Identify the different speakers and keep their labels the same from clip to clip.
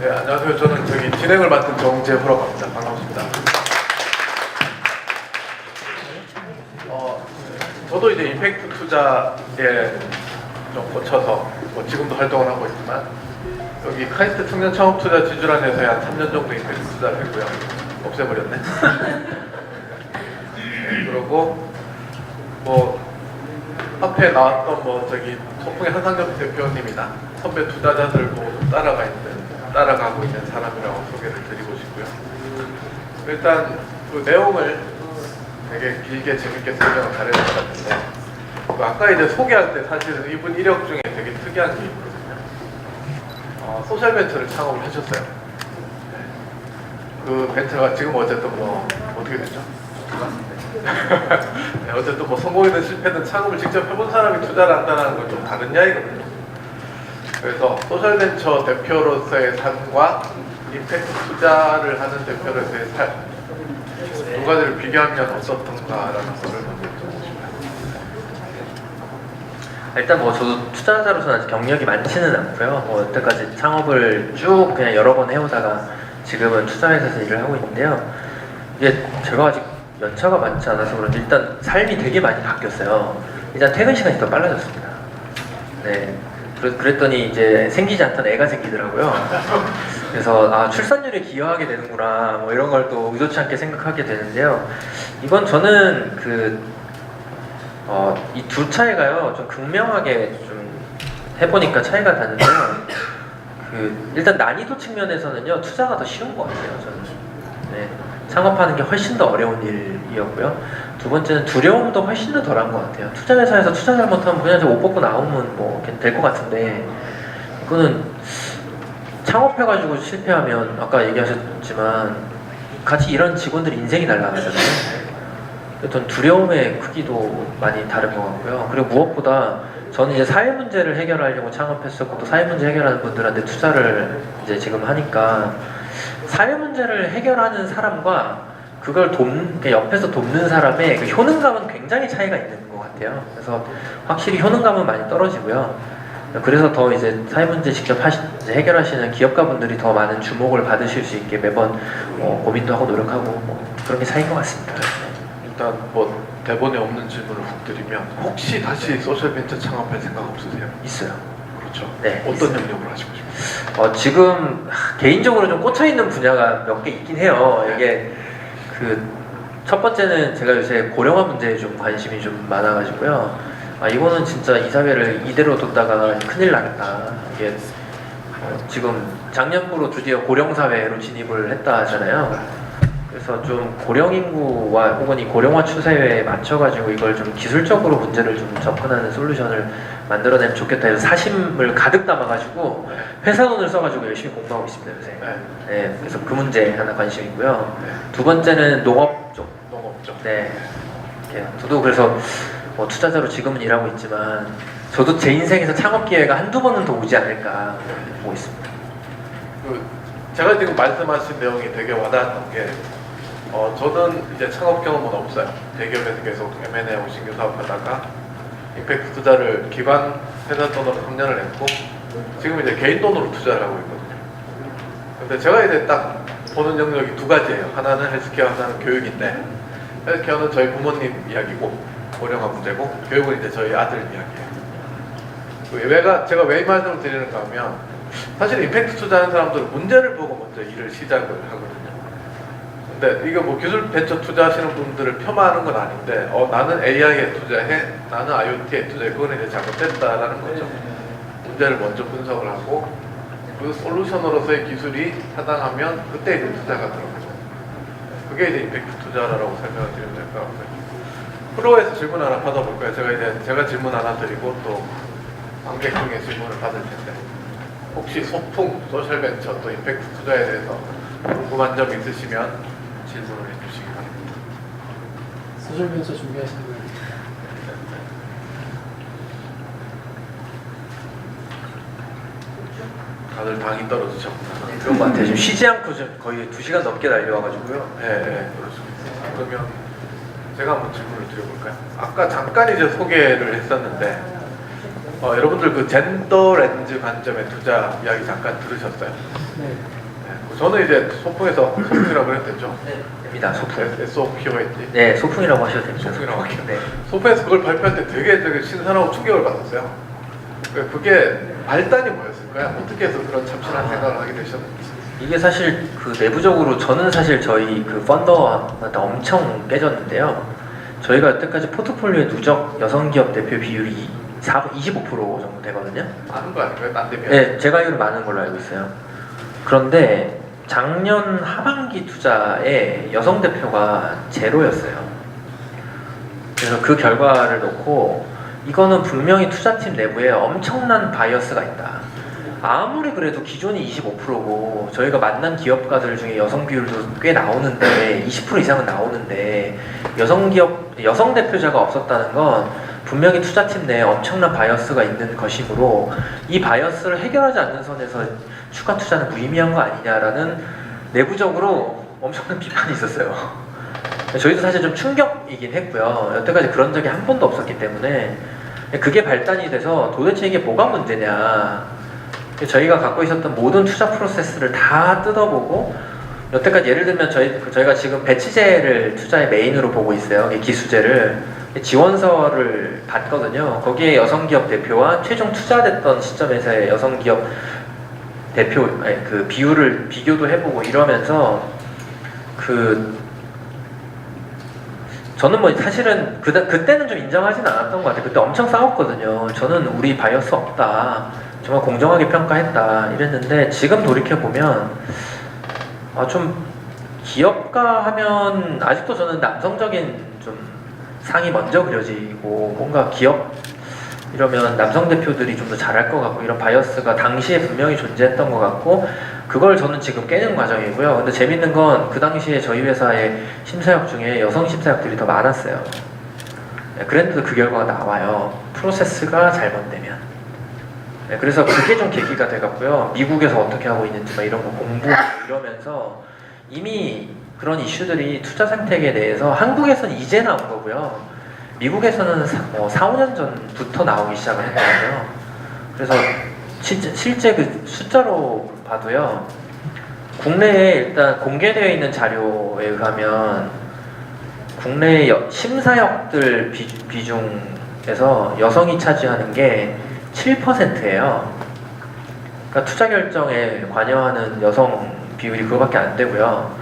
Speaker 1: 네, 안녕하세요. 저는 저기 진행을 맡은 정재호라고 합니다. 반갑습니다. 어, 저도 이제 임팩트 투자에 좀 꽂혀서 뭐 지금도 활동을 하고 있지만 여기 카이스트 청년 창업 투자 지주란에서 한 3년 정도 임팩트 투자를 했고요. 없애버렸네. 네, 그리고 뭐 앞에 나왔던 뭐 저기 소풍의 한상엽 대표님이나 선배 투자자들 모두 따라가 있는 따라가고 있는 사람이라고 소개를 드리고 싶고요. 일단 그 내용을 되게 길게 재밌게 설명을 잘해준 것 같은데 그 아까 이제 소개할 때 사실은 이분 이력 중에 되게 특이한 게 있거든요. 어, 소셜 벤처를 창업을 하셨어요. 네. 그 벤처가 지금 어쨌든 뭐 어떻게 됐죠? 네, 어쨌든 뭐 성공이든 실패든 창업을 직접 해본 사람이 투자를 한다는 건 좀 다른 이야기거든요. 그래서 소셜벤처 대표로서의 삶과 임팩트 투자를 하는 대표로서의 삶 두 가지를 비교하면 어떻던가라는 거를 먼저 싶어요.
Speaker 2: 일단 뭐 저도 투자자로서는 아직 경력이 많지는 않고요. 뭐 여태까지 창업을 쭉 그냥 여러 번 해오다가 지금은 투자회사에서 일을 하고 있는데요. 이게 제가 아직 연차가 많지 않아서 그런지 일단 삶이 되게 많이 바뀌었어요. 일단 퇴근 시간이 더 빨라졌습니다. 네. 그랬더니 이제 생기지 않던 애가 생기더라고요. 그래서 아 출산율에 기여하게 되는구나 뭐 이런 걸 또 의도치 않게 생각하게 되는데요. 이건 저는 그 어, 이두 차이가요, 좀 극명하게 좀 해보니까 차이가 나는데요. 그, 일단 난이도 측면에서는요, 투자가 더 쉬운 것 같아요, 저는. 네. 창업하는 게 훨씬 더 어려운 일이었고요. 두 번째는 두려움도 훨씬 더 덜한 것 같아요. 투자회사에서 투자 잘못하면 그냥 저옷 벗고 나오면 뭐될 것 같은데, 이거는 창업해가지고 실패하면, 아까 얘기하셨지만, 같이 일하는 직원들이 인생이 날아가잖아요. 어떤 두려움의 크기도 많이 다른 것 같고요. 그리고 무엇보다 저는 이제 사회 문제를 해결하려고 창업했었고 또 사회 문제 해결하는 분들한테 투자를 이제 지금 하니까 사회 문제를 해결하는 사람과 그걸 그 옆에서 돕는 사람의 그 효능감은 굉장히 차이가 있는 것 같아요. 그래서 확실히 효능감은 많이 떨어지고요. 그래서 더 이제 사회 문제 직접 하시, 해결하시는 기업가분들이 더 많은 주목을 받으실 수 있게 매번 어, 고민도 하고 노력하고 뭐 그런 게 차이인 것 같습니다.
Speaker 1: 일단 뭐 대본에 없는 질문을 훅 드리면 혹시 다시 소셜벤처 창업할 생각 없으세요?
Speaker 2: 있어요.
Speaker 1: 그렇죠.
Speaker 2: 네,
Speaker 1: 어떤
Speaker 2: 있어요.
Speaker 1: 영역을 하시고 싶어요?
Speaker 2: 어, 지금 하, 개인적으로 좀 꽂혀 있는 분야가 몇 개 있긴 해요. 이게 그 첫 번째는 제가 요새 고령화 문제에 좀 관심이 좀 많아가지고요. 아 이거는 진짜 이 사회를 이대로 뒀다가 큰일 나겠다. 이게 어, 지금 작년부로 드디어 고령 사회로 진입을 했다 하잖아요. 그래서 좀 고령 인구와 혹은 이 고령화 추세에 맞춰가지고 이걸 좀 기술적으로 문제를 좀 접근하는 솔루션을 만들어내면 좋겠다 해서 사심을 가득 담아가지고 회사 돈을 써가지고 열심히 공부하고 있습니다 요새.
Speaker 1: 네.
Speaker 2: 네, 그래서 그 문제 하나 관심 있고요.
Speaker 1: 네.
Speaker 2: 두 번째는 농업 쪽.
Speaker 1: 농업죠.
Speaker 2: 네. 이렇게 저도 그래서 뭐 투자자로 지금은 일하고 있지만 저도 제 인생에서 창업 기회가 한두 번은 더 오지 않을까 보고 있습니다.
Speaker 1: 그 제가 지금 말씀하신 내용이 되게 와닿았던 게 어, 저는 이제 창업 경험은 없어요. 대기업에서 계속 M&A 신규 사업하다가 임팩트 투자를 기관 회사 돈으로 3년을 했고 지금 이제 개인 돈으로 투자를 하고 있거든요. 근데 제가 이제 딱 보는 영역이 두 가지예요. 하나는 헬스케어, 하나는 교육인데 헬스케어는 저희 부모님 이야기고 고령화 문제고 교육은 이제 저희 아들 이야기예요. 그 왜가 제가 왜 이 말씀을 드리는가 하면 사실 임팩트 투자하는 사람들은 문제를 보고 먼저 일을 시작을 하거든요. 근데 이거 뭐 기술 벤처 투자하시는 분들을 폄하하는 건 아닌데 어 나는 AI에 투자해 나는 IoT에 투자해 그건 이제 잘못됐다라는 거죠. 문제를 먼저 분석을 하고 그 솔루션으로서의 기술이 타당하면 그때 이제 투자가 들어가죠. 그게 이제 임팩트 투자라고 설명을 드리면 될 것 같고요. 프로에서 질문 하나 받아볼까요? 제가 이제 제가 질문 하나 드리고 또 관객 중에 질문을 받을 텐데 혹시 소풍, 소셜벤처 또 임팩트 투자에 대해서 궁금한 점 있으시면 질문을 해주시기 바랍니다.
Speaker 3: 소셜벤처 준비하시는 분
Speaker 1: 다들 당이 떨어지셨구나.
Speaker 2: 그런 것 같아요. 지금 쉬지 않고 좀 거의 두 시간 넘게 달려와가지고요.
Speaker 1: 네, 네, 그렇습니다. 그러면 제가 한번 질문을 드려볼까요? 아까 잠깐 이제 소개를 했었는데 어, 여러분들 그 젠더 렌즈 관점의 투자 이야기 잠깐 들으셨어요?
Speaker 3: 네.
Speaker 1: 네. 저는 이제 소풍에서 소풍이라고 그랬댔죠.
Speaker 2: 네, 됩니다. 소풍.
Speaker 1: SOPO였지.
Speaker 2: 네, 소풍이라고 하셔도 됩니다.
Speaker 1: 소풍이라고 할게요.
Speaker 2: 네.
Speaker 1: 소풍에서 그걸 발표할 때 되게 되게 신선하고 충격을 받았어요. 그- 그게 발단이 뭐였을까요? 어떻게 해서 그런 참신한 생각을 하게 되셨는지.
Speaker 2: 이게 사실 그 내부적으로 저는 사실 저희 그 펀더한테 엄청 깨졌는데요. 저희가 여태까지 포트폴리오의 누적 여성 기업 대표 비율이 4, 25% 정도 되거든요.
Speaker 1: 많은 거 아닌가요? 딴.
Speaker 2: 네, 제가 알기로 많은 걸로 알고 있어요. 그런데 작년 하반기 투자에 여성 대표가 제로였어요. 그래서 그 결과를 놓고 이거는 분명히 투자팀 내부에 엄청난 바이어스가 있다. 아무리 그래도 기존이 25%고 저희가 만난 기업가들 중에 여성 비율도 꽤 나오는데 20% 이상은 나오는데 여성 기업 여성 대표자가 없었다는 건 분명히 투자팀 내에 엄청난 바이어스가 있는 것이므로 이 바이어스를 해결하지 않는 선에서 추가 투자는 무의미한 거 아니냐라는 내부적으로 엄청난 비판이 있었어요. 저희도 사실 좀 충격이긴 했고요. 여태까지 그런 적이 한 번도 없었기 때문에 그게 발단이 돼서 도대체 이게 뭐가 문제냐. 저희가 갖고 있었던 모든 투자 프로세스를 다 뜯어보고 여태까지 예를 들면 저희 저희가 지금 배치제를 투자의 메인으로 보고 있어요. 이 기수제를 지원서를 받거든요. 거기에 여성 기업 대표와 최종 투자됐던 시점에서의 여성 기업 대표 그 비율을 비교도 해보고 이러면서 그 저는 뭐 사실은 그 그때는 좀 인정하진 않았던 것 같아요. 그때 엄청 싸웠거든요. 저는 우리 바이어스 없다. 정말 공정하게 평가했다. 이랬는데 지금 돌이켜 보면 아 좀 기업가 하면 아직도 저는 남성적인 좀 상이 먼저 그려지고 뭔가 기업 이러면 남성 대표들이 좀 더 잘할 것 같고 이런 바이어스가 당시에 분명히 존재했던 것 같고 그걸 저는 지금 깨는 과정이고요. 근데 재밌는 건 그 당시에 저희 회사의 심사역 중에 여성 심사역들이 더 많았어요. 네, 그랬는데도 그 결과가 나와요. 프로세스가 잘못되면. 네, 그래서 그게 좀 계기가 돼갖고요. 미국에서 어떻게 하고 있는지 막 이런 거 공부하고 이러면서 이미 그런 이슈들이 투자 생태계에 대해서 한국에서는 이제 나온 거고요. 미국에서는 사, 뭐 4, 5년 전부터 나오기 시작을 했더라고요. 그래서 실제, 실제 그 숫자로 봐도요. 국내에 일단 공개되어 있는 자료에 의하면 국내 여- 심사역들 비, 비중에서 여성이 차지하는 게 7%예요. 그러니까 투자 결정에 관여하는 여성 비율이 그거밖에 안 되고요.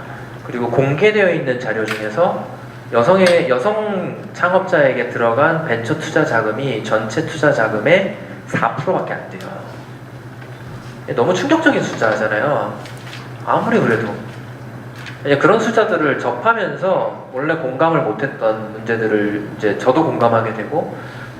Speaker 2: 그리고 공개되어 있는 자료 중에서 여성의 여성 창업자에게 들어간 벤처 투자 자금이 전체 투자 자금의 4%밖에 안 돼요. 너무 충격적인 숫자잖아요. 아무리 그래도 그런 숫자들을 접하면서 원래 공감을 못했던 문제들을 이제 저도 공감하게 되고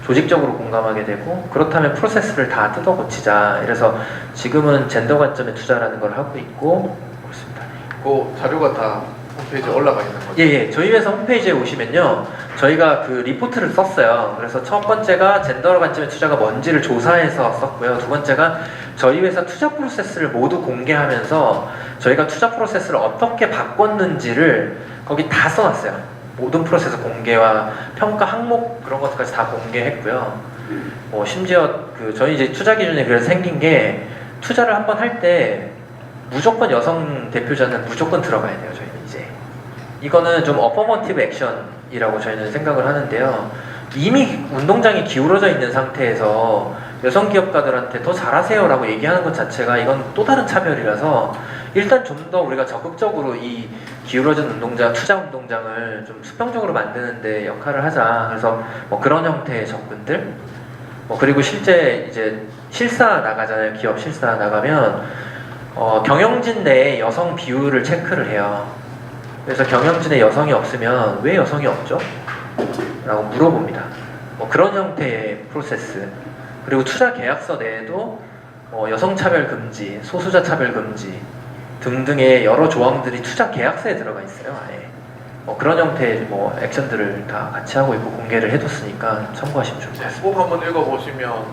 Speaker 2: 조직적으로 공감하게 되고 그렇다면 프로세스를 다 뜯어 고치자. 이래서 지금은 젠더 관점의 투자라는 걸 하고 있고 그렇습니다.
Speaker 1: 그 자료가 다 홈페이지에 올라가 있는 거죠.
Speaker 2: 예, 예. 저희 회사 홈페이지에 오시면요. 저희가 그 리포트를 썼어요. 그래서 첫 번째가 젠더 관점의 투자가 뭔지를 조사해서 썼고요. 두 번째가 저희 회사 투자 프로세스를 모두 공개하면서 저희가 투자 프로세스를 어떻게 바꿨는지를 거기 다 써놨어요. 모든 프로세스 공개와 평가 항목 그런 것까지 다 공개했고요. 뭐 심지어 그 저희 이제 투자 기준이 그래서 생긴 게 투자를 한번 할 때 무조건 여성 대표자는 무조건 들어가야 돼요. 저희는 이거는 좀 어퍼머티브 액션이라고 저희는 생각을 하는데요. 이미 운동장이 기울어져 있는 상태에서 여성 기업가들한테 더 잘하세요라고 얘기하는 것 자체가 이건 또 다른 차별이라서 일단 좀 더 우리가 적극적으로 이 기울어진 운동장, 투자 운동장을 좀 수평적으로 만드는데 역할을 하자. 그래서 뭐 그런 형태의 접근들, 뭐 그리고 실제 이제 실사 나가잖아요. 기업 실사 나가면 어, 경영진 내에 여성 비율을 체크를 해요. 그래서 경영진에 여성이 없으면 왜 여성이 없죠? 라고 물어봅니다. 뭐 그런 형태의 프로세스. 그리고 투자 계약서 내에도 어, 여성 차별 금지, 소수자 차별 금지 등등의 여러 조항들이 투자 계약서에 들어가 있어요. 아예. 뭐 그런 형태의 뭐 액션들을 다 같이 하고 있고 공개를 해뒀으니까 참고하시면 같습니다.
Speaker 1: 꼭 한번 읽어보시면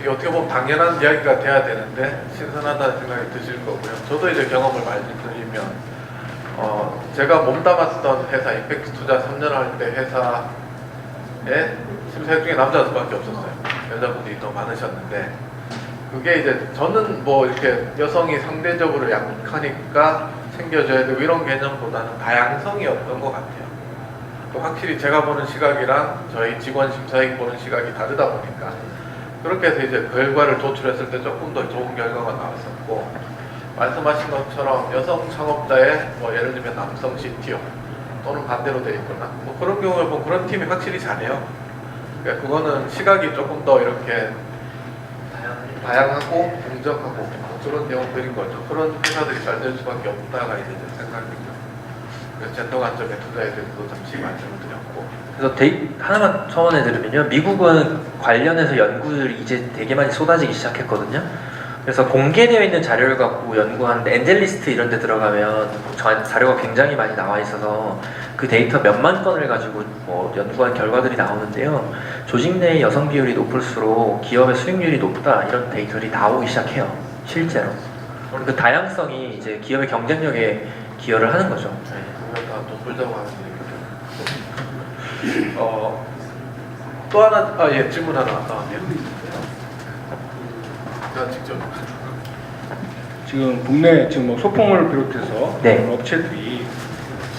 Speaker 1: 이게 어떻게 보면 당연한 이야기가 돼야 되는데 신선하다는 생각이 드실 거고요. 저도 이제 경험을 말씀드리면 어, 제가 몸담았던 회사 임팩트 투자 3년 할 때 회사에 심사역 중에 남자 수밖에 없었어요. 여자분이 더 많으셨는데 그게 이제 저는 뭐 이렇게 여성이 상대적으로 약하니까 챙겨줘야 되고 이런 개념보다는 다양성이었던 것 같아요. 또 확실히 제가 보는 시각이랑 저희 직원 심사위 보는 시각이 다르다 보니까 그렇게 해서 이제 결과를 도출했을 때 조금 더 좋은 결과가 나왔었고 말씀하신 것처럼 여성 창업자의 뭐 예를 남성 CTO 또는 반대로 돼 있거나 뭐 그런 경우에 보면 그런 팀이 확실히 잘해요. 그러니까 그거는 시각이 조금 더 이렇게 다양하고 공정하고 뭐 그런 내용들인 거죠. 그런 회사들이 잘 될 수밖에 없다가 이제 제 생각이죠. 그래서 젠더 관점의 투자에 대해서도 잠시 말씀을 드렸고
Speaker 2: 그래서 데이, 하나만 첨언해 드리면요. 미국은 관련해서 연구들이 이제 되게 많이 쏟아지기 시작했거든요. 그래서 공개되어 있는 자료를 갖고 연구하는데 엔젤리스트 이런 데 들어가면 저- 자료가 굉장히 많이 나와 있어서 그 데이터 몇만 건을 가지고 뭐 연구한 결과들이 나오는데요. 조직 내의 여성 비율이 높을수록 기업의 수익률이 높다 이런 데이터들이 나오기 시작해요. 실제로. 그 다양성이 이제 기업의 경쟁력에 기여를 하는 거죠. 네.
Speaker 1: 하는 얘기죠. 어, 또 하나, 아, 예, 질문 하나 나왔네요. 제가 직접.
Speaker 4: 지금 국내 지금 뭐 소풍을 비롯해서
Speaker 2: 네.
Speaker 4: 그런 업체들이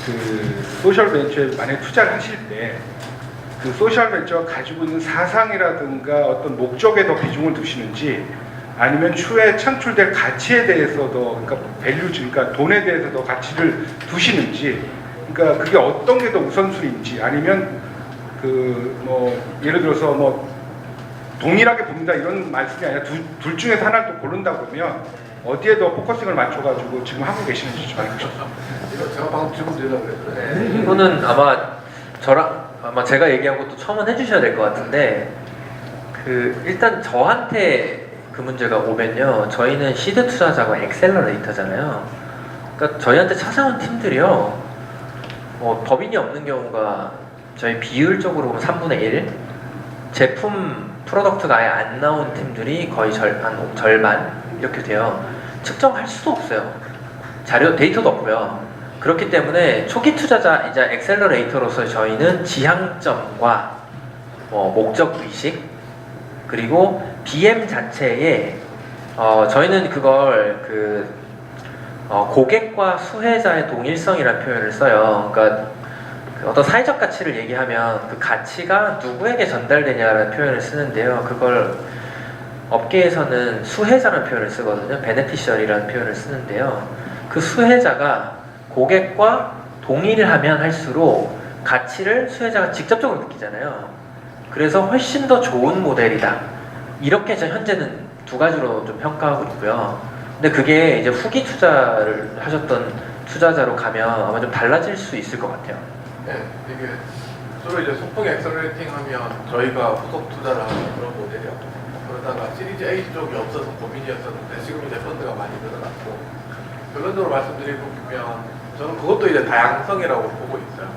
Speaker 4: 그 소셜 벤처에 만약 투자를 하실 때 그 소셜 벤처가 가지고 있는 사상이라든가 어떤 목적에 더 비중을 두시는지 아니면 추후에 창출될 가치에 대해서도 그러니까 밸류지 그러니까 돈에 대해서 더 가치를 두시는지 그러니까 그게 어떤 게 더 우선순위인지 아니면 그 뭐 예를 들어서 뭐 동일하게 봅니다. 이런 말씀이 아니라 두- 둘 중에서 하나를 또 고른다 그러면 어디에 더 포커싱을 맞춰가지고 지금 하고 계시는지 좀 알고.
Speaker 1: 이거 제가 방금 질문 드리려고 그랬어요.
Speaker 2: 이거는 아마 저랑 아마 제가 얘기한 것도 첨언해 주셔야 될 것 같은데 그 일단 저한테 그 문제가 오면요. 저희는 시드 투자자가 엑셀러레이터잖아요. 그러니까 저희한테 찾아온 팀들이요. 뭐 법인이 없는 경우가 저희 비율적으로 보면 3분의 1 제품 프로덕트가 아예 안 나온 팀들이 거의 절, 한 절반 이렇게 돼요. 측정할 수도 없어요. 자료 데이터도 없고요. 그렇기 때문에 초기 투자자이자 엑셀러레이터로서 저희는 지향점과 뭐 목적 의식 그리고 BM 자체에 어, 저희는 그걸 그 어, 고객과 수혜자의 동일성이라는 표현을 써요. 그러니까 그 어떤 사회적 가치를 얘기하면 그 가치가 누구에게 전달되냐라는 표현을 쓰는데요. 그걸 업계에서는 수혜자라는 표현을 쓰거든요. 베네피셜이라는 표현을 쓰는데요. 그 수혜자가 고객과 동의를 하면 할수록 가치를 수혜자가 직접적으로 느끼잖아요. 그래서 훨씬 더 좋은 모델이다. 이렇게 저 현재는 두 가지로 좀 평가하고 있고요. 근데 그게 이제 후기 투자를 하셨던 투자자로 가면 아마 좀 달라질 수 있을 것 같아요.
Speaker 1: 네, 이게 주로 이제 소풍 엑셀레이팅 하면 저희가 후속 투자를 하는 그런 모델이었고 그러다가 시리즈 A 쪽이 없어서 고민이었었는데 지금 이제 펀드가 많이 늘어났고 결론적으로 말씀드리면 저는 그것도 이제 다양성이라고 보고 있어요.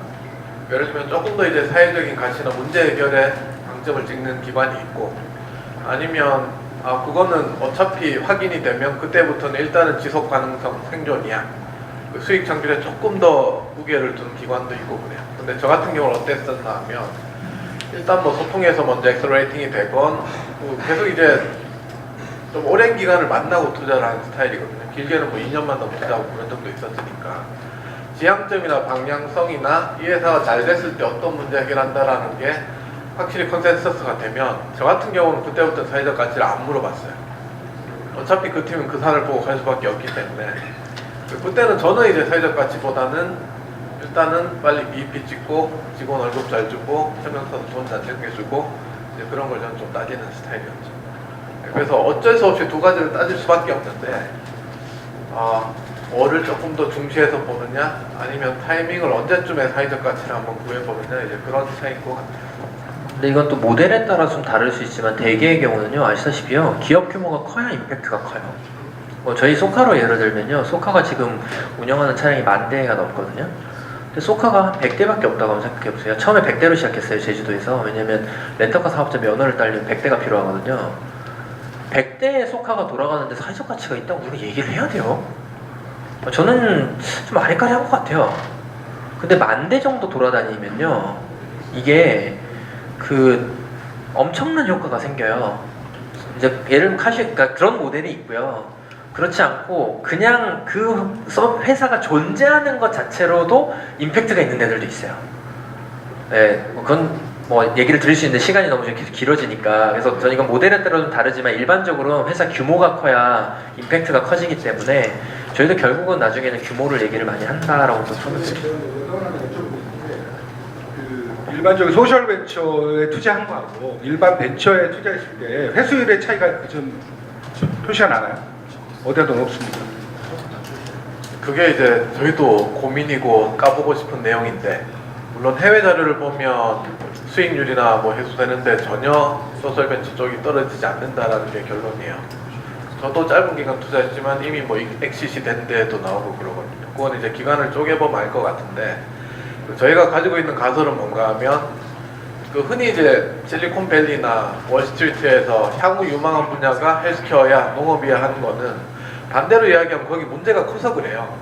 Speaker 1: 예를 들면 조금 더 이제 사회적인 가치나 문제 해결에 방점을 찍는 기관이 있고 아니면 아 그거는 어차피 확인이 되면 그때부터는 일단은 지속 가능성 생존이야. 그 수익 창출에 조금 더 무게를 두는 기관도 있고 그래요. 근데 저 같은 경우는 어땠었나 하면 일단 뭐 소통에서 먼저 엑셀레이팅이 되건 그 계속 이제 좀 오랜 기간을 만나고 투자를 하는 스타일이거든요. 길게는 뭐 2년만 넘게 투자하고 그런 적도 있었으니까 지향점이나 방향성이나 이 회사가 잘 됐을 때 어떤 문제 해결한다라는 게 확실히 컨센서스가 되면 저 같은 경우는 그때부터 사회적 가치를 안 물어봤어요. 어차피 그 팀은 그 산을 보고 갈 수밖에 없기 때문에 그때는 저는 이제 사회적 가치보다는 일단은 빨리 BEP 찍고 직원 월급 잘 주고 설명서도 돈 잘 챙겨주고 이제 그런 걸 저는 좀 따지는 스타일이었죠. 그래서 어쩔 수 없이 두 가지를 따질 수밖에 없는데 아 뭐를 조금 더 중시해서 보느냐 아니면 타이밍을 언제쯤에 사회적 가치를 한번 구해보느냐 이제 그런 차이인 것 같아요.
Speaker 2: 근데 이건 또 모델에 따라 좀 다를 수 있지만 대개의 경우는요 아시다시피요 기업 규모가 커야 임팩트가 커요. 뭐 저희 소카로 예를 들면요 소카가 지금 운영하는 차량이 만 대가 넘거든요. 근데 소카가 한 100대밖에 없다고 생각해 보세요. 처음에 100대로 시작했어요 제주도에서 왜냐면 렌터카 사업자 면허를 따려면 100대가 필요하거든요. 100대의 소카가 돌아가는데 사회적 가치가 있다고 우리가 얘기를 해야 돼요. 저는 좀 아리까리 한 것 같아요. 근데 만 대 정도 돌아다니면요 이게 그 엄청난 효과가 생겨요. 이제 예를 들면 카시 그러니까 그런 모델이 있고요. 그렇지 않고 그냥 그 서- 회사가 존재하는 것 자체로도 임팩트가 있는 애들도 있어요. 네, 뭐 그건 뭐 얘기를 드릴 수 있는데 시간이 너무 좀 계속 길어지니까 그래서 저는 이건 모델에 따라 좀 다르지만 일반적으로 회사 규모가 커야 임팩트가 커지기 때문에 저희도 결국은 나중에는 규모를 얘기를 많이 한다라고 또 저는
Speaker 4: 그 일반적인 소셜 벤처에 투자한 거하고 일반 벤처에 투자했을 때 회수율의 차이가 좀 표시가 나나요? 어디에도 없습니다.
Speaker 1: 그게 이제 저희도 고민이고 까보고 싶은 내용인데 물론 해외 자료를 보면 수익률이나 뭐 해소되는데 전혀 소셜벤처 쪽이 떨어지지 않는다라는 게 결론이에요. 저도 짧은 기간 투자했지만 이미 뭐 엑시시 된 데도 나오고 그러거든요. 그건 이제 기간을 쪼개보면 알 것 같은데 그 저희가 가지고 있는 가설은 뭔가 하면 그 흔히 이제 실리콘밸리나 월스트리트에서 향후 유망한 분야가 헬스케어야 농업이야 하는 거는 반대로 이야기하면 거기 문제가 커서 그래요.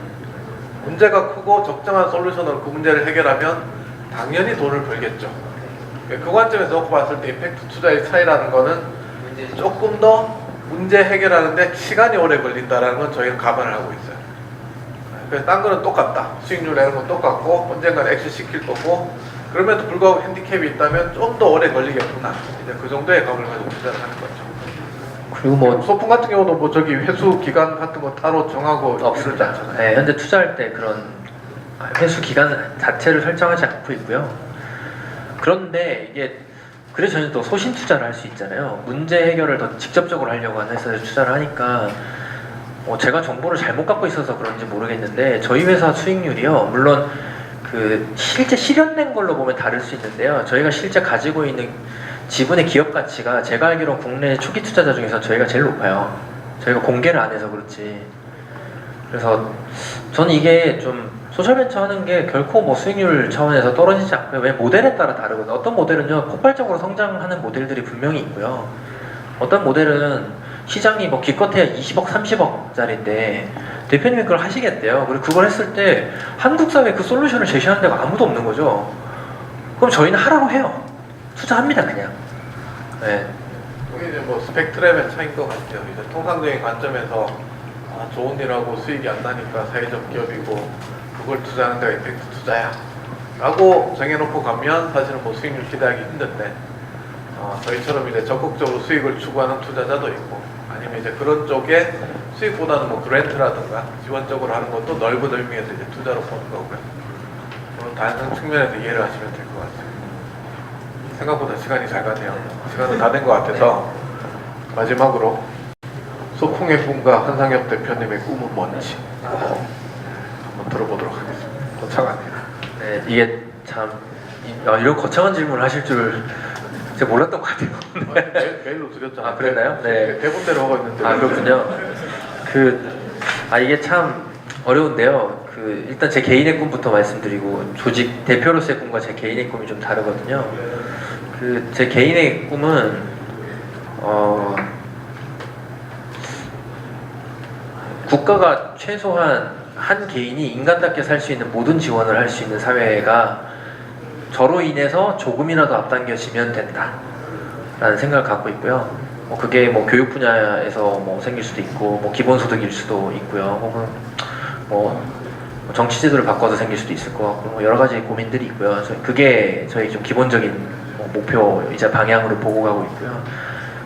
Speaker 1: 문제가 크고 적정한 솔루션으로 그 문제를 해결하면 당연히 돈을 벌겠죠. 그 관점에서 놓고 봤을 때 임팩트 투자의 차이라는 거는 조금 더 문제 해결하는데 시간이 오래 걸린다라는 건 저희는 감안을 하고 있어요. 그래서 딴 거는 똑같다. 수익률 내는 건 똑같고 언젠가는 엑시 시킬 거고 그럼에도 불구하고 핸디캡이 있다면 좀 더 오래 걸리겠구나. 이제 그 정도의 감을 가지고 투자를 하는 거죠.
Speaker 2: 그리고 뭐
Speaker 1: 소품 같은 경우도 뭐 저기 회수 기간 같은 거 따로 정하고 이러지
Speaker 2: 없습니다.
Speaker 1: 않잖아요.
Speaker 2: 네, 현재 투자할 때 그런 회수 기간 자체를 설정하지 않고 있고요. 그런데 이게 그래서 저는 또 소신 투자를 할 수 있잖아요. 문제 해결을 더 직접적으로 하려고 하는 회사에 투자를 하니까 어, 제가 정보를 잘못 갖고 있어서 그런지 모르겠는데 저희 회사 수익률이요. 물론 그 실제 실현된 걸로 보면 다를 수 있는데요. 저희가 실제 가지고 있는 지분의 기업 가치가 제가 알기로 국내 초기 투자자 중에서 저희가 제일 높아요. 저희가 공개를 안 해서 그렇지. 그래서 저는 이게 좀 소셜벤처 하는 게 결코 뭐 수익률 차원에서 떨어지지 않고요. 왜 모델에 따라 다르거든요. 어떤 모델은요 폭발적으로 성장하는 모델들이 분명히 있고요. 어떤 모델은 시장이 뭐 기껏해야 20억, 30억짜리인데 대표님이 그걸 하시겠대요. 그리고 그걸 했을 때 한국 사회에 그 솔루션을 제시하는 데가 아무도 없는 거죠. 그럼 저희는 하라고 해요. 투자합니다 그냥. 네.
Speaker 1: 그게 이제 뭐 스펙트럼의 차이인 것 같아요. 이제 통상적인 관점에서 아, 좋은 일하고 수익이 안 나니까 사회적 기업이고 그걸 투자하는 데가 임팩트 투자야. 라고 정해놓고 가면 사실은 뭐 수익률 기대하기 힘든데 어, 저희처럼 이제 적극적으로 수익을 추구하는 투자자도 있고 아니면 이제 그런 쪽에 수익보다는 뭐 그랜트라든가 지원적으로 하는 것도 넓은 의미에서 이제 투자로 보는 거고요. 그런 다양한 측면에서 이해를 하시면 될 것 같아요. 생각보다 시간이 잘 가네요. 시간은 다 된 것 같아서 마지막으로 소풍의 꿈과 한상혁 대표님의 꿈은 뭔지 한번 들어보도록 하겠습니다. 도착하네요.
Speaker 2: 네, 이게 참 이, 아, 이런 거창한 질문을 하실 줄 제가 몰랐던 것 같아요.
Speaker 1: 메일, 메일로 드렸잖아요.
Speaker 2: 아, 그랬나요? 네.
Speaker 1: 대본대로 하고 있는데.
Speaker 2: 아 그렇군요. 그, 아 이게 참 어려운데요. 그 일단 제 개인의 꿈부터 말씀드리고 조직 대표로서의 꿈과 제 개인의 꿈이 좀 다르거든요. 그 제 개인의 꿈은 어 국가가 최소한 한 개인이 인간답게 살 수 있는 모든 지원을 할 수 있는 사회가 저로 인해서 조금이라도 앞당겨지면 된다 라는 생각을 갖고 있고요. 뭐 그게 뭐 교육 분야에서 뭐 생길 수도 있고 뭐 기본소득일 수도 있고요. 혹은 뭐 정치 제도를 바꿔서 생길 수도 있을 것 같고 뭐 여러 가지 고민들이 있고요. 그래서 그게 저희 좀 기본적인 뭐 목표이자 방향으로 보고 가고 있고요.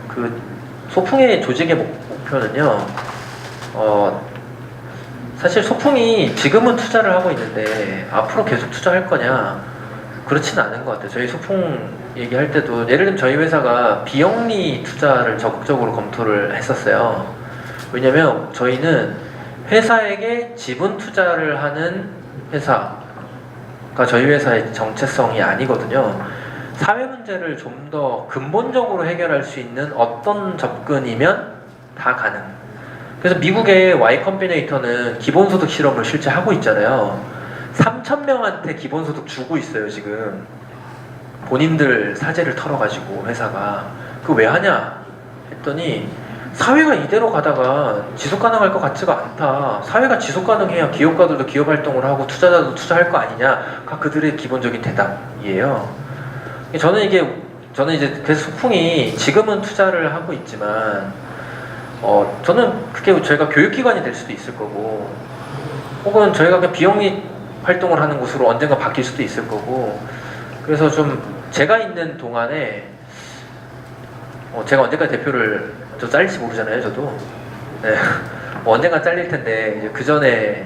Speaker 2: 그 소풍의 조직의 목, 목표는요. 어 사실 소풍이 지금은 투자를 하고 있는데 앞으로 계속 투자할 거냐 그렇지는 않은 것 같아요. 저희 소풍 얘기할 때도 예를 들면 저희 회사가 비영리 투자를 적극적으로 검토를 했었어요. 왜냐면 저희는 회사에게 지분 투자를 하는 회사가 저희 회사의 정체성이 아니거든요. 사회 문제를 좀 더 근본적으로 해결할 수 있는 어떤 접근이면 다 가능. 그래서 미국의 Y 컴비네이터는 기본소득 실험을 실제 하고 있잖아요. 3천 명한테 기본소득 주고 있어요 지금. 본인들 사재를 털어가지고 회사가 그 왜 하냐 했더니 사회가 이대로 가다가 지속 가능할 것 같지가 않다. 사회가 지속 가능해야 기업가들도 기업 활동을 하고 투자자도 투자할 거 아니냐가 그들의 기본적인 대답이에요. 저는 이게 저는 이제 그래서 소풍이 지금은 투자를 하고 있지만 어 저는 그게 저희가 교육기관이 될 수도 있을 거고 혹은 저희가 그냥 비영리 활동을 하는 곳으로 언젠가 바뀔 수도 있을 거고 그래서 좀 제가 있는 동안에 어 제가 언제까지 대표를 저 잘릴지 모르잖아요 저도 네. 뭐 언젠가 잘릴 텐데 그 전에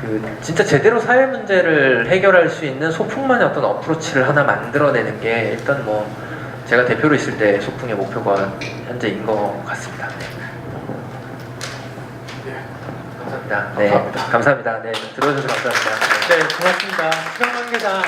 Speaker 2: 그 진짜 제대로 사회 문제를 해결할 수 있는 소풍만의 어떤 어프로치를 하나 만들어내는 게 일단 뭐 제가 대표로 있을 때 소풍의 목표가 현재인 것 같습니다. 네.
Speaker 1: 예,
Speaker 2: 감사합니다. 네,
Speaker 1: 감사합니다.
Speaker 2: 감사합니다. 네, 들어주셔서 감사합니다. 네.
Speaker 3: 네, 고맙습니다. 수영 관계자